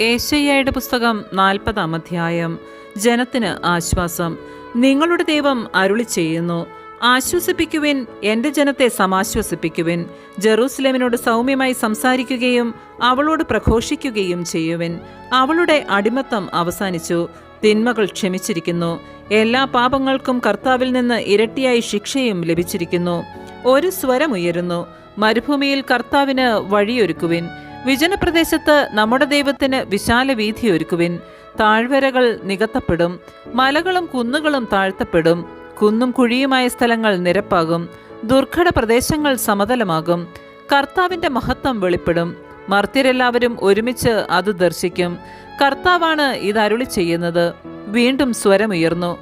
ഏശയ്യയുടെ പുസ്തകം നാൽപ്പതാം അധ്യായം. ജനത്തിന് ആശ്വാസം. നിങ്ങളുടെ ദൈവം അരുളി ചെയ്യുന്നു. ആശ്വസിപ്പിക്കുവിൻ എന്റെ ജനത്തെ സമാശ്വസിപ്പിക്കുവിൻ. ജെറൂസലേമിനോട് സൗമ്യമായി സംസാരിക്കുകയും അവളോട് പ്രഘോഷിക്കുകയും ചെയ്യുവിൻ. അവളുടെ അടിമത്തം അവസാനിച്ചു. തിന്മകൾ ക്ഷമിച്ചിരിക്കുന്നു. എല്ലാ പാപങ്ങൾക്കും കർത്താവിൽ നിന്ന് ഇരട്ടിയായി ശിക്ഷയും ലഭിച്ചിരിക്കുന്നു. ഒരു സ്വരമുയരുന്നു മരുഭൂമിയിൽ കർത്താവിന് വഴിയൊരുക്കുവിൻ. വിജനപ്രദേശത്ത് നമ്മുടെ ദൈവത്തിന് വിശാല വീഥി ഒരുക്കുവിൻ. താഴ്വരകൾ നികത്തപ്പെടും. മലകളും കുന്നുകളും താഴ്ത്തപ്പെടും. കുന്നും കുഴിയുമായ സ്ഥലങ്ങൾ നിരപ്പാകും. ദുർഘട പ്രദേശങ്ങൾ സമതലമാകും. കർത്താവിന്റെ മഹത്വം വെളിപ്പെടും. മർത്യരെല്ലാവരും ഒരുമിച്ച് അത് ദർശിക്കും. കർത്താവാണ് ഇത് അരുളി ചെയ്യുന്നത്. വീണ്ടും സ്വരമുയർന്നു.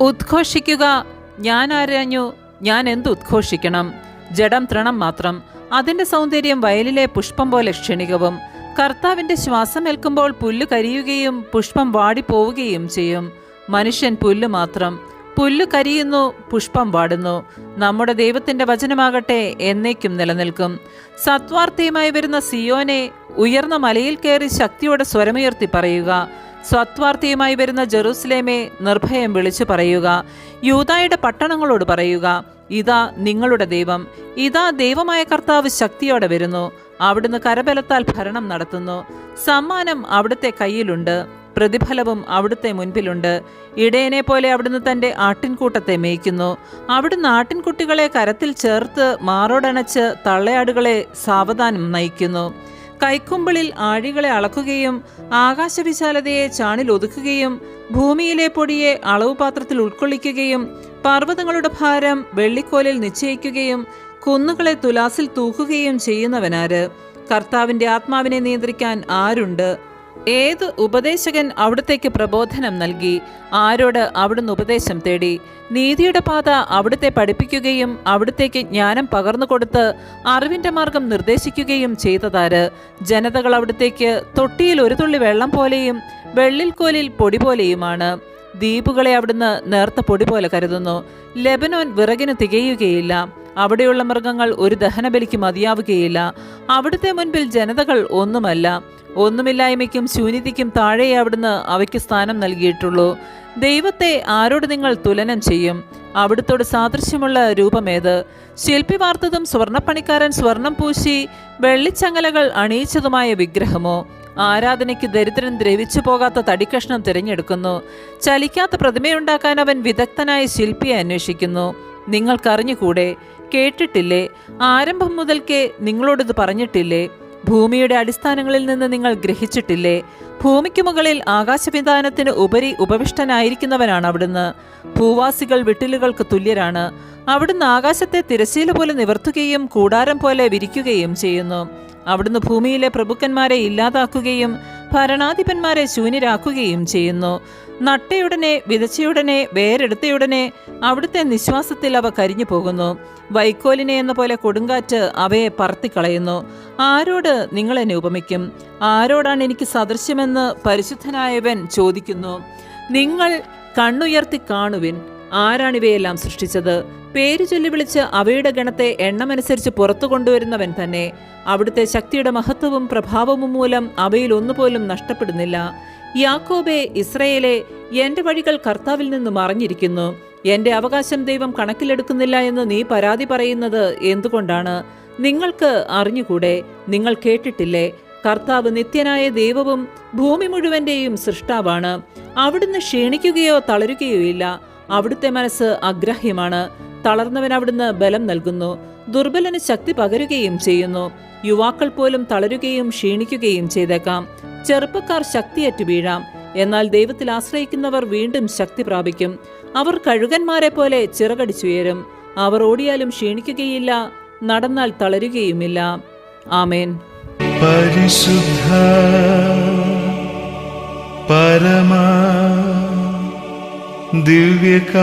ഉദ്ഘോഷിക്കുക. ഞാൻ ആരാഞ്ഞു? ഞാൻ എന്ത് ഉദ്ഘോഷിക്കണം ജഡം തൃണം മാത്രം. അതിന്റെ സൗന്ദര്യം വയലിലെ പുഷ്പം പോലെ ക്ഷണികവും കർത്താവിന്റെ ശ്വാസമേൽക്കുമ്പോൾ പുല്ല് കരിയുകയും പുഷ്പം വാടിപ്പോവുകയും ചെയ്യും. മനുഷ്യൻ പുല്ല് മാത്രം. പുല്ല് കരിയുന്നു പുഷ്പം വാടുന്നു. നമ്മുടെ ദൈവത്തിന്റെ വചനമാകട്ടെ എന്നേക്കും നിലനിൽക്കും. സത്വാർത്ഥിയുമായി വരുന്ന സിയോനെ ഉയർന്ന മലയിൽ കയറി ശക്തിയോടെ സ്വരമുയർത്തി പറയുക സ്വത്വാർത്ഥിയുമായി വരുന്ന ജെറൂസലേമെ നിർഭയം വിളിച്ചു പറയുക. യൂതായുടെ പട്ടണങ്ങളോട് പറയുക ഇതാ നിങ്ങളുടെ ദൈവം. ഇതാ ദൈവമായ കർത്താവ് ശക്തിയോടെ വരുന്നു. അവിടുന്ന് കരബലത്താൽ ഭരണം നടത്തുന്നു. സമ്മാനം അവിടുത്തെ കയ്യിലുണ്ട്. പ്രതിഫലവും അവിടുത്തെ മുൻപിലുണ്ട്. ഇടയനെ പോലെ അവിടുന്ന് തന്റെ ആട്ടിൻകൂട്ടത്തെ മേയ്ക്കുന്നു. അവിടുന്ന് ആട്ടിൻകുട്ടികളെ കരത്തിൽ ചേർത്ത് മാറോടണച്ച് തള്ളയാടുകളെ സാവധാനം നയിക്കുന്നു. കൈക്കുമ്പിളിൽ ആഴികളെ അളക്കുകയും ആകാശവിശാലതയെ ചാണിൽ ഒതുക്കുകയും ഭൂമിയിലെ പൊടിയെ അളവ് പാത്രത്തിൽ ഉൾക്കൊള്ളിക്കുകയും പർവതങ്ങളുടെ ഭാരം വെള്ളിക്കോലിൽ നിശ്ചയിക്കുകയും കുന്നുകളെ തുലാസിൽ തൂക്കുകയും ചെയ്യുന്നവനാര്? കർത്താവിന്റെ ആത്മാവിനെ നിയന്ത്രിക്കാൻ ആരുണ്ട്? ഏത് ഉപദേശകൻ അവിടത്തേക്ക് പ്രബോധനം നൽകി? ആരോട് അവിടുന്ന് ഉപദേശം തേടി? നീതിയുടെ പാത അവിടുത്തെ പഠിപ്പിക്കുകയും അവിടുത്തേക്ക് ജ്ഞാനം പകർന്നു കൊടുത്ത് അറിവിന്റെ മാർഗം നിർദ്ദേശിക്കുകയും ചെയ്തതാര്? ജനതകൾ അവിടുത്തേക്ക് തൊട്ടിയിൽ ഒരു തുള്ളി വെള്ളം പോലെയും വെള്ളിൽ കോലിൽ പൊടി പോലെയുമാണ്. ദ്വീപുകളെ അവിടുന്ന് നേർത്ത പൊടി പോലെ കരുതുന്നു. ലെബനോൻ വിറകിന് തികയുകയില്ല. അവിടെയുള്ള മൃഗങ്ങൾ ഒരു ദഹനബലിക്ക് മതിയാവുകയില്ല. അവിടുത്തെ മുൻപിൽ ജനതകൾ ഒന്നുമല്ല. ഒന്നുമില്ലായ്മയ്ക്കും ശൂന്യതയ്ക്കും താഴെ അവിടുന്ന് അവയ്ക്ക് സ്ഥാനം നൽകിയിട്ടുള്ളൂ. ദൈവത്തെ ആരോട് നിങ്ങൾ തുലനം ചെയ്യും? അവിടുത്തോട് സാദൃശ്യമുള്ള രൂപമേത്? ശില്പി വാർത്തതും സ്വർണപ്പണിക്കാരൻ സ്വർണം പൂശി വെള്ളിച്ചങ്ങലകൾ അണിയിച്ചതുമായ വിഗ്രഹമോ? ആരാധനയ്ക്ക് ദരിദ്രൻ ദ്രവിച്ചു പോകാത്ത തടിക്കഷ്ണം തിരഞ്ഞെടുക്കുന്നു. ചലിക്കാത്ത പ്രതിമയുണ്ടാക്കാൻ അവൻ വിദഗ്ധനായ ശില്പിയെ അന്വേഷിക്കുന്നു. നിങ്ങൾക്കറിഞ്ഞുകൂടെ? കേട്ടിട്ടില്ലേ? ആരംഭം മുതൽക്കേ നിങ്ങളോടിത് പറഞ്ഞിട്ടില്ലേ? ഭൂമിയുടെ അടിസ്ഥാനങ്ങളിൽ നിന്ന് നിങ്ങൾ ഗ്രഹിച്ചിട്ടില്ലേ? ഭൂമിക്ക് മുകളിൽ ആകാശവിധാനത്തിന് ഉപരി ഉപവിഷ്ടനായിരിക്കുന്നവനാണ് അവിടുന്ന്. ഭൂവാസികൾ വിട്ടിലുകൾക്ക് തുല്യരാണ്. അവിടുന്ന് ആകാശത്തെ തിരശീല പോലെ നിവർത്തുകയും കൂടാരം പോലെ വിരിക്കുകയും ചെയ്യുന്നു. അവിടുന്ന് ഭൂമിയിലെ പ്രഭുക്കന്മാരെ ഇല്ലാതാക്കുകയും ഭരണാധിപന്മാരെ ശൂന്യരാക്കുകയും ചെയ്യുന്നു. നട്ടയുടനെ വിതച്ചയുടനെ വേരെടുത്തയുടനെ അവിടുത്തെ നിശ്വാസത്തിൽ അവ കരിഞ്ഞു പോകുന്നു. വൈക്കോലിനെ എന്ന പോലെ കൊടുങ്കാറ്റ് അവയെ പറത്തിക്കളയുന്നു. ആരോട് നിങ്ങളെന്നെ ഉപമിക്കും? ആരോടാണ് എനിക്ക് സദൃശ്യമെന്ന് പരിശുദ്ധനായവൻ ചോദിക്കുന്നു. നിങ്ങൾ കണ്ണുയർത്തി കാണുവിൻ. ആരാണിവയെല്ലാം സൃഷ്ടിച്ചത്? പേര് ചൊല്ലി വിളിച്ച് അവയുടെ ഗണത്തെ എണ്ണമനുസരിച്ച് പുറത്തു കൊണ്ടുവരുന്നവൻ തന്നെ അവിടുത്തെ ശക്തിയുടെ മഹത്വവും പ്രഭാവവും മൂലം അവയിൽ ഒന്നുപോലും നഷ്ടപ്പെടുന്നില്ല. യാക്കോബെ ഇസ്രയേലെ എന്റെ വഴികൾ കർത്താവിൽ നിന്ന് മറഞ്ഞിരിക്കുന്നു എന്റെ അവകാശം ദൈവം കണക്കിലെടുക്കുന്നില്ല എന്ന് നീ പരാതി പറയുന്നത് എന്തുകൊണ്ടാണ്? നിങ്ങൾക്ക് അറിഞ്ഞുകൂടെ? നിങ്ങൾ കേട്ടിട്ടില്ലേ? കർത്താവ് നിത്യനായ ദൈവവും ഭൂമി മുഴുവന്റെയും സൃഷ്ടാവാണ്. അവിടുന്ന് ക്ഷീണിക്കുകയോ തളരുകയോ ഇല്ല. അവിടുത്തെ മനസ്സ് അഗ്രാഹ്യമാണ്. തളർന്നവൻ അവിടുന്ന് ബലം നൽകുന്നു. ദുർബലന് ശക്തി പകരുകയും ചെയ്യുന്നു. യുവാക്കൾ പോലും തളരുകയും ക്ഷീണിക്കുകയും ചെയ്തേക്കാം. ചെറുപ്പക്കാർ ശക്തിയറ്റു വീഴാം. എന്നാൽ ദൈവത്തിൽ ആശ്രയിക്കുന്നവർ വീണ്ടും ശക്തി പ്രാപിക്കും. അവർ കഴുകന്മാരെ പോലെ ചിറകടിച്ചുയരും അവർ ഓടിയാലും ക്ഷീണിക്കുകയില്ല. നടന്നാൽ തളരുകയുമില്ല. ആമേൻ. പരിശുദ്ധ പരമാ പരമ